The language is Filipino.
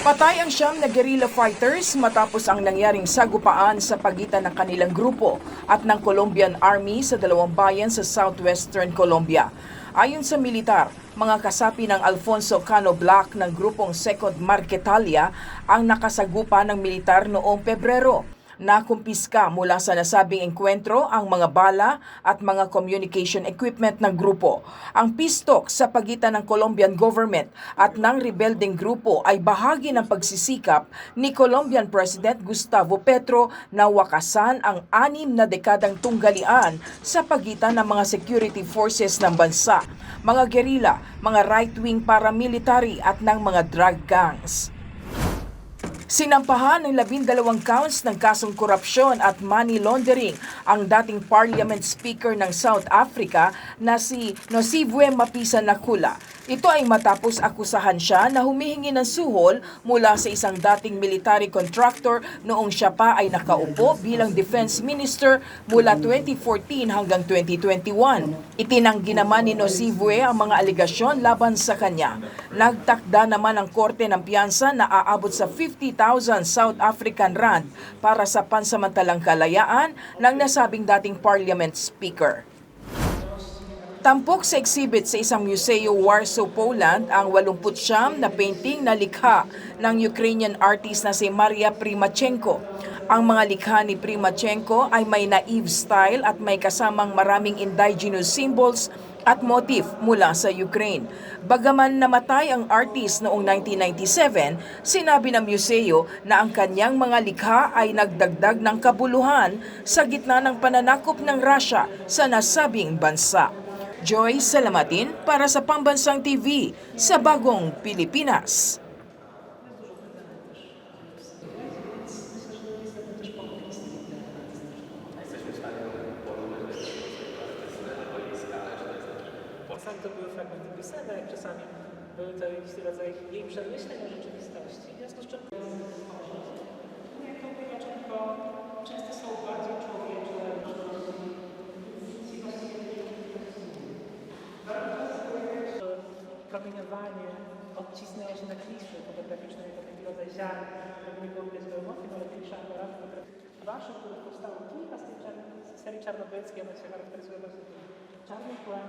Patay ang siyam na guerrilla fighters matapos ang nangyaring sagupaan sa pagitan ng kanilang grupo at ng Colombian Army sa dalawang bayan sa southwestern Colombia. Ayon sa militar, mga kasapi ng Alfonso Cano Black ng grupong Second Marquetalia ang nakasagupa ng militar noong Pebrero. Nakumpiska mula sa nasabing engkwentro ang mga bala at mga communication equipment ng grupo. Ang pistok sa pagitan ng Colombian government at ng rebelding grupo ay bahagi ng pagsisikap ni Colombian President Gustavo Petro na wakasan ang anim na dekadang tunggalian sa pagitan ng mga security forces ng bansa, mga gerilla, mga right-wing paramilitary at ng mga drug gangs. Sinampahan ng labindalawang counts ng kasong korupsyon at money laundering ang dating Parliament Speaker ng South Africa na si Nosivwe Mapisa Nakula. Ito ay matapos akusahan siya na humihingi ng suhol mula sa isang dating military contractor noong siya pa ay nakaupo bilang Defense Minister mula 2014 hanggang 2021. Itinanggi naman ni Nosivwe ang mga aligasyon laban sa kanya. Nagtakda naman ang korte ng piyansa na aabot sa 50,000 South African Rand para sa pansamantalang kalayaan ng nasabing dating Parliament Speaker. Tampok sa exhibit sa isang museo Warsaw, Poland ang 89 na painting na likha ng Ukrainian artist na si Maria Primachenko. Ang mga likha ni Primachenko ay may naive style at may kasamang maraming indigenous symbols at motif mula sa Ukraine. Bagaman namatay ang artist noong 1997, sinabi ng museo na ang kanyang mga likha ay nagdagdag ng kabuluhan sa gitna ng pananakop ng Russia sa nasabing bansa. Joy Salamatin para sa Pambansang TV sa Bagong Pilipinas. Czasami to były fragmenty piosenek, czasami były to jakiś rodzaj jej przemyśleń rzeczywistości. Promieniowanie, odcisnęło się na kliszy fotograficzne jako taki rodzaj ziarn, żeby nie było widać geomorfii, ale aparatu fotograficznego. Wasze, które powstało kilka z tej serii czarnobylskiej, one się charakteryzują tym czarnym tłem,